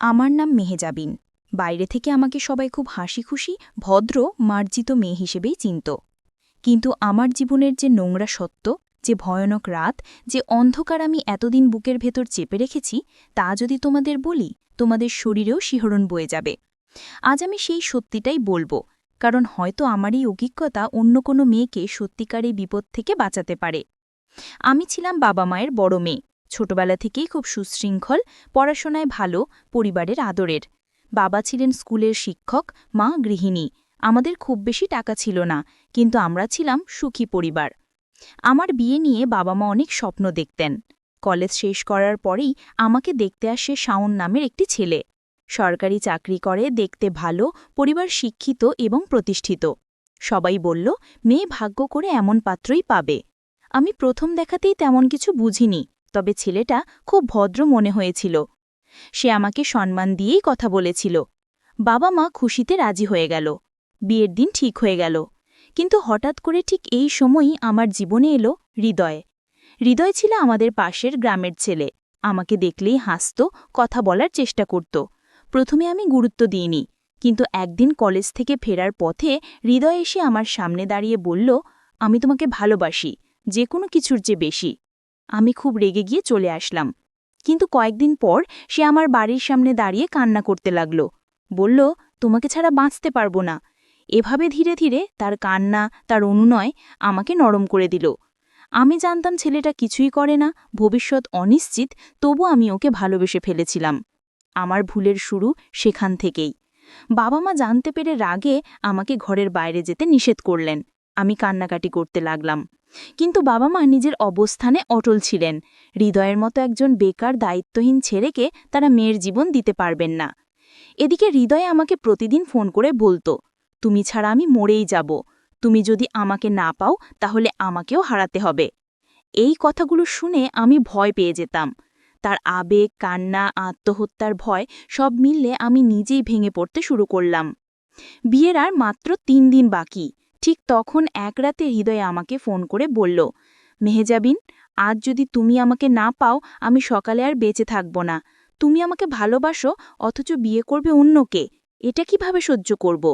আমার নাম মেহেজাবিন বাইরে থেকে আমাকে সবাই খুব হাসি খুশি, ভদ্র, মার্জিত মেয়ে হিসেবেই চিনত। কিন্তু আমার জীবনের যে নোংরা সত্য, যে ভয়ানক রাত, যে অন্ধকার আমি এতদিন বুকের ভেতর চেপে রেখেছি, তা যদি তোমাদের বলি, তোমাদের শরীরেও শিহরণ বয়ে যাবে। আজ আমি সেই সত্যিটাই বলব, কারণ হয়তো আমার এই অভিজ্ঞতা অন্য কোনো মেয়েকে সত্যিকার এই বিপদ থেকে বাঁচাতে পারে। আমি ছিলাম বাবা মায়ের বড় মেয়ে। ছোটবেলা থেকেই খুব সুশৃঙ্খল, পড়াশোনায় ভালো, পরিবারের আদরের। বাবা ছিলেন স্কুলের শিক্ষক, মা গৃহিণী। আমাদের খুব বেশি টাকা ছিল না, কিন্তু আমরা ছিলাম সুখী পরিবার। আমার বিয়ে নিয়ে বাবা মা অনেক স্বপ্ন দেখতেন। কলেজ শেষ করার পরেই আমাকে দেখতে আসে শাওন নামের একটি ছেলে। সরকারি চাকরি করে, দেখতে ভালো, পরিবার শিক্ষিত এবং প্রতিষ্ঠিত। সবাই বলল, মেয়ে ভাগ্য করে এমন পাত্রই পাবে। আমি প্রথম দেখাতেই তেমন কিছু বুঝিনি। তবে ছেলেটা খুব ভদ্র মনে হয়েছিল। সে আমাকে সম্মান দিয়েই কথা বলেছিল। বাবা মা খুশিতে রাজি হয়ে গেল। বিয়ের দিন ঠিক হয়ে গেল। কিন্তু হঠাৎ করে ঠিক এই সময়ই আমার জীবনে এলো হৃদয়। হৃদয় ছিল আমাদের পাশের গ্রামের ছেলে। আমাকে দেখলেই হাসত, কথা বলার চেষ্টা করত। প্রথমে আমি গুরুত্ব দিইনি। কিন্তু একদিন কলেজ থেকে ফেরার পথে হৃদয় এসে আমার সামনে দাঁড়িয়ে বলল, আমি তোমাকে ভালোবাসি যে কোনো কিছুর চেয়ে বেশি। আমি খুব রেগে গিয়ে চলে আসলাম। কিন্তু কয়েকদিন পর সে আমার বাড়ির সামনে দাঁড়িয়ে কান্না করতে লাগল। বলল, তোমাকে ছাড়া বাঁচতে পারব না। এভাবে ধীরে ধীরে তার কান্না, তার অনুনয় আমাকে নরম করে দিল। আমি জানতাম ছেলেটা কিছুই করে না, ভবিষ্যৎ অনিশ্চিত, তবু আমি ওকে ভালোবেসে ফেলেছিলাম। আমার ভুলের শুরু সেখান থেকেই। বাবা মা জানতে পেরে রাগে আমাকে ঘরের বাইরে যেতে নিষেধ করলেন। আমি কান্নাকাটি করতে লাগলাম। কিন্তু বাবা মা নিজের অবস্থানে অটল ছিলেন। হৃদয়ের মতো একজন বেকার, দায়িত্বহীন ছেলেকে তারা মেয়ের জীবন দিতে পারবেন না। এদিকে হৃদয়ে আমাকে প্রতিদিন ফোন করে বলতো, তুমি ছাড়া আমি মরেই যাব। তুমি যদি আমাকে না পাও, তাহলে আমাকেও হারাতে হবে। এই কথাগুলো শুনে আমি ভয় পেয়ে যেতাম। তার আবেগ, কান্না, আত্মহত্যার ভয় সব মিললে আমি নিজেই ভেঙে পড়তে শুরু করলাম। বিয়ের আর মাত্র তিন দিন বাকি। ঠিক তখন এক রাতে হৃদয় আমাকে ফোন করে বলল, মেহেজাবিন, আজ যদি তুমি আমাকে না পাও, আমি সকালে আর বেঁচে থাকব না। তুমি আমাকে ভালোবাসো, অথচ বিয়ে করবে অন্যকে এটা কীভাবে সহ্য করব?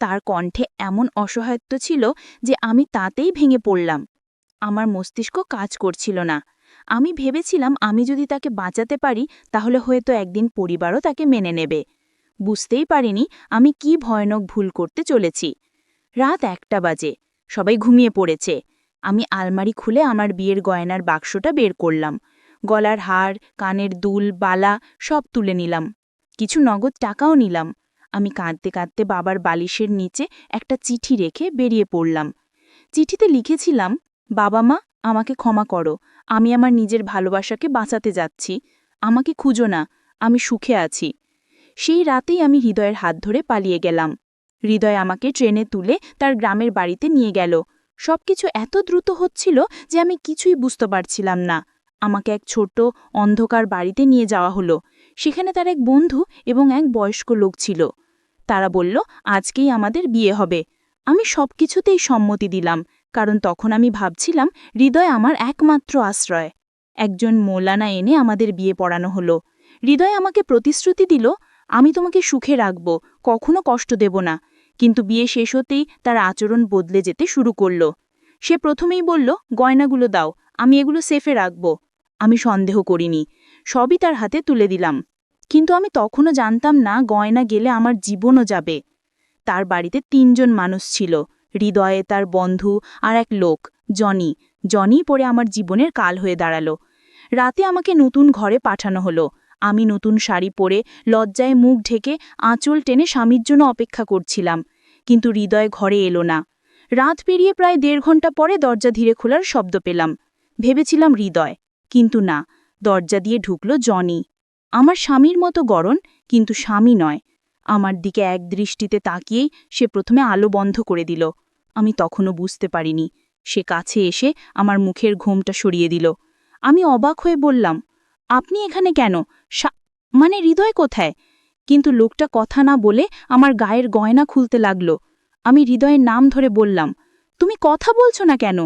তার কণ্ঠে এমন অসহায়ত্ব ছিল যে আমি তাতেই ভেঙে পড়লাম। আমার মস্তিষ্ক কাজ করছিল না। আমি ভেবেছিলাম আমি যদি তাকে বাঁচাতে পারি, তাহলে হয়তো একদিন পরিবারও তাকে মেনে নেবে। বুঝতেই পারিনি আমি কি ভয়ানক ভুল করতে চলেছি। রাত একটা বাজে। সবাই ঘুমিয়ে পড়েছে। আমি আলমারি খুলে আমার বিয়ের গয়নার বাক্সটা বের করলাম। গলার হার, কানের দুল, বালা সব তুলে নিলাম। কিছু নগদ টাকাও নিলাম। আমি কাঁদতে কাঁদতে বাবার বালিশের নিচে একটা চিঠি রেখে বেরিয়ে পড়লাম। চিঠিতে লিখেছিলাম, বাবা মা, আমাকে ক্ষমা করো। আমি আমার নিজের ভালোবাসাকে বাঁচাতে যাচ্ছি। আমাকে খুঁজো না। আমি সুখে আছি। সেই রাতেই আমি হৃদয়ের হাত ধরে পালিয়ে গেলাম। হৃদয় আমাকে ট্রেনে তুলে তার গ্রামের বাড়িতে নিয়ে গেল। সবকিছু এত দ্রুত হচ্ছিল যে আমি কিছুই বুঝতে পারছিলাম না। আমাকে এক ছোট অন্ধকার বাড়িতে নিয়ে যাওয়া হলো। সেখানে তার এক বন্ধু এবং এক বয়স্ক লোক ছিল। তারা বলল, আজকেই আমাদের বিয়ে হবে। আমি সবকিছুতেই সম্মতি দিলাম, কারণ তখন আমি ভাবছিলাম, হৃদয় আমার একমাত্র আশ্রয়। একজন মৌলানা এনে আমাদের বিয়ে পড়ানো হলো। হৃদয় আমাকে প্রতিশ্রুতি দিল, আমি তোমাকে সুখে রাখব, কখনো কষ্ট দেব না। কিন্তু বিয়ে শেষ হতেই তার আচরণ বদলে যেতে শুরু করল। সে প্রথমেই বলল, গয়নাগুলো দাও, আমি এগুলো সেফে রাখব। আমি সন্দেহ করিনি, সবই তার হাতে তুলে দিলাম। কিন্তু আমি তখনও জানতাম না গয়না গেলে আমার জীবনও যাবে। তার বাড়িতে তিনজন মানুষ ছিল, হৃদয়ে তার বন্ধু আর এক লোক, জনি। জনি পরে আমার জীবনের কাল হয়ে দাঁড়াল। রাতে আমাকে নতুন ঘরে পাঠানো হলো। আমি নতুন শাড়ি পরে লজ্জায় মুখ ঢেকে আঁচল টেনে স্বামীর জন্য অপেক্ষা করছিলাম, কিন্তু হৃদয় ঘরে এলো না। রাত পেরিয়ে প্রায় দেড় ঘণ্টা পরে দরজা ধীরে খোলার শব্দ পেলাম। ভেবেছিলাম হৃদয়, কিন্তু না, দরজা দিয়ে ঢুকল জনি। আমার স্বামীর মতো গরণ, কিন্তু স্বামী নয়। আমার দিকে এক দৃষ্টিতে তাকিয়েই সে প্রথমে আলো বন্ধ করে দিল। আমি তখনও বুঝতে পারিনি। সে কাছে এসে আমার মুখের ঘোমটা সরিয়ে দিল। আমি অবাক হয়ে বললাম আপনি এখানে কেন? মানে হৃদয় কোথায়? কিন্তু লোকটা কথা না বলে আমার গায়ের গয়না খুলতে লাগল। আমি হৃদয়ের নাম ধরে বললাম, তুমি কথা বলছো না কেন?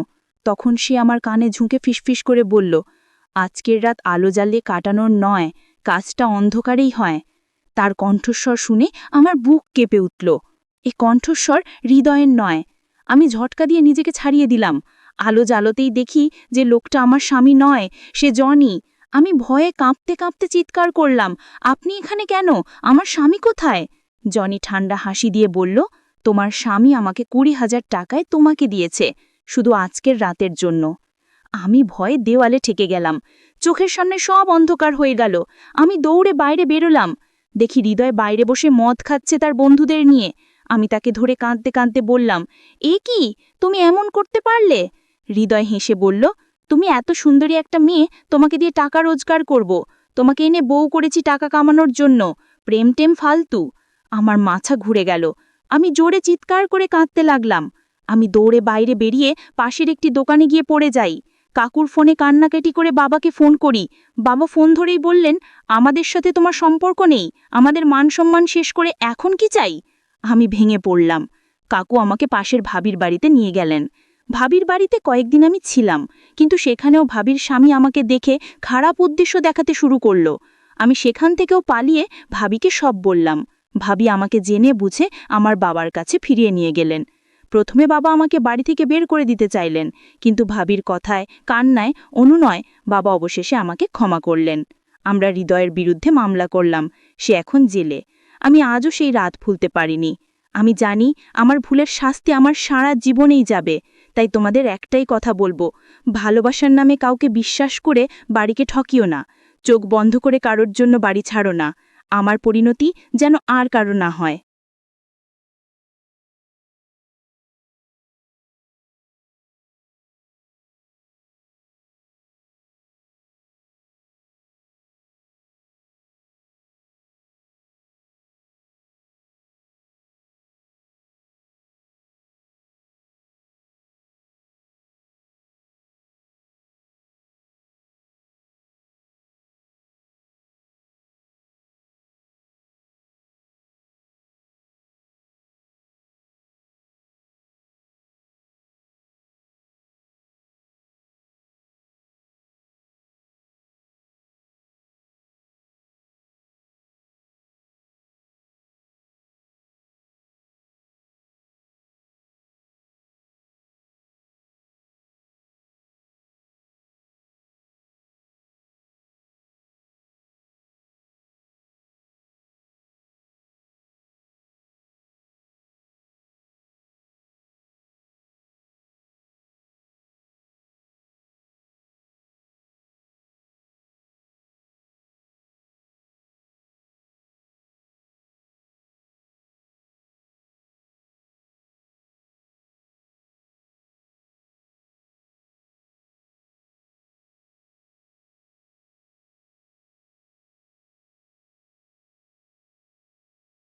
তখন সে আমার কানে ঝুঁকে ফিসফিস করে বলল, আজকের রাত আলো জ্বালিয়ে কাটানোর নয়, কাজটা অন্ধকারেই হয়। তার কণ্ঠস্বর শুনে আমার বুক কেঁপে উঠল। এ কণ্ঠস্বর হৃদয়ের নয়। আমি ঝটকা দিয়ে নিজেকে ছাড়িয়ে দিলাম। আলো জালোতেই দেখি যে লোকটা আমার স্বামী নয়, সে জনি। আমি ভয়ে কাঁপতে কাঁপতে চিৎকার করলাম, আপনি এখানে কেন? আমার স্বামী কোথায়? জনি ঠান্ডা হাসি দিয়ে বলল, তোমার স্বামী আমাকে কুড়ি হাজার টাকায় তোমাকে দিয়েছে, শুধু আজকের রাতের জন্য। আমি ভয়ে দেওয়ালে ঠেকে গেলাম। চোখের সামনে সব অন্ধকার হয়ে গেল। আমি দৌড়ে বাইরে বেরোলাম। দেখি হৃদয় বাইরে বসে মদ খাচ্ছে তার বন্ধুদের নিয়ে। আমি তাকে ধরে কাঁদতে কাঁদতে বললাম, এ কি? তুমি এমন করতে পারলে? হৃদয় হেসে বলল তুমি এত সুন্দরী একটা মেয়ে, তোমাকে দিয়ে টাকা রোজগার করব। তোমাকে এনে বউ করেছি টাকা কামানোর জন্য। প্রেম টেম ফালতু। আমার মাথা ঘুরে গেল। আমি জোরে চিৎকার করে কাঁদতে লাগলাম। আমি দৌড়ে বাইরে বেরিয়ে পাশের একটি দোকানে গিয়ে পড়ে যাই। কাকুর ফোনে কান্নাকাটি করে বাবাকে ফোন করি। বাবা ফোন ধরেই বললেন, আমাদের সাথে তোমার সম্পর্ক নেই। আমাদের মান সম্মান শেষ করে এখন কি চাই? আমি ভেঙে পড়লাম। কাকু আমাকে পাশের ভাবির বাড়িতে নিয়ে গেলেন। ভাবির বাড়িতে কয়েকদিন আমি ছিলাম, কিন্তু সেখানেও ভাবির স্বামী আমাকে দেখে খারাপ উদ্দেশ্য দেখাতে শুরু করল। আমি সেখান থেকেও পালিয়ে ভাবিকে সব বললাম। ভাবি আমাকে জেনে বুঝে আমার বাবার কাছে ফিরিয়ে নিয়ে গেলেন। প্রথমে বাবা আমাকে বাড়ি থেকে বের করে দিতে চাইলেন, কিন্তু ভাবির কথায়, কান্নায়, অনুনয় বাবা অবশেষে আমাকে ক্ষমা করলেন। আমরা হৃদয়ের বিরুদ্ধে মামলা করলাম, সে এখন জেলে। আমি আজও সেই রাত ভুলতে পারিনি। আমি জানি আমার ভুলের শাস্তি আমার সারা জীবনেই যাবে। তাই তোমাদের একটাই কথা বলব, ভালোবাসার নামে কাউকে বিশ্বাস করে বাড়িকে ঠকিও না, চোখ বন্ধ করে কারোর জন্য বাড়ি ছাড়ো না, আমার পরিণতি যেন আর কারও না হয়।